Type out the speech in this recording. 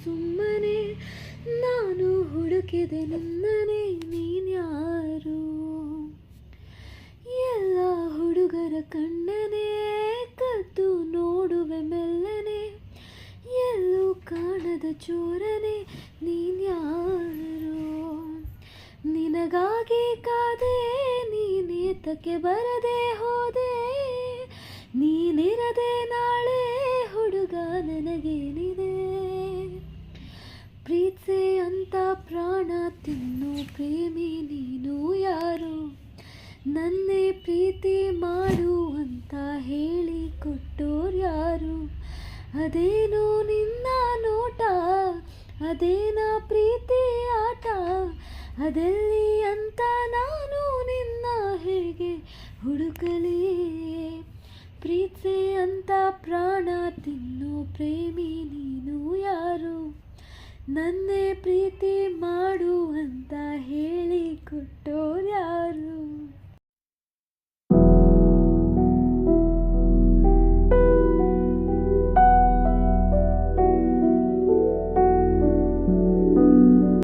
ಸುಮ್ಮನೆ ನಾನು ಹುಡುಕಿದೆ ನಿನ್ನನೆ ನೀನ್ಯಾರು ಎಲ್ಲ ಹುಡುಗರ ಕಣ್ಣನೆ, ಕದ್ದು ನೋಡುವೆ ಮೆಲ್ಲನೆ, ಎಲ್ಲೂ ಕಾಣದ ಚೋರನೆ ನೀನ್ಯಾರು ನಿನಗಾಗಿ ಕಾದೆ ನೀನೇತಕ್ಕೆ ಬರದೆ ಹೋದೆ, ನೀನಿರದೆ ನಾಳೆ ಪ್ರಾಣ ತಿನ್ನು ಪ್ರೇಮಿ ನೀನು ಯಾರು? ನನ್ನೇ ಪ್ರೀತಿ ಮಾಡು ಅಂತ ಹೇಳಿ ಕೊಟ್ಟೋರ್ಯಾರು ಅದೇನೋ ನಿನ್ನ ನೋಟ, ಅದೇನ ಪ್ರೀತಿ ಆಟ? ಅದೆಲ್ಲಿ ಅಂತ ನಾನು ನಿನ್ನ ಹೇಗೆ ಹುಡುಕಲಿ? ಪ್ರೀತಿ ಅಂತ ಪ್ರಾಣ ತಿನ್ನು ಪ್ರೇಮಿ ನೀನು ಯಾರು ನನ್ನೇ ಪ್ರೀತಿ ಮಾಡು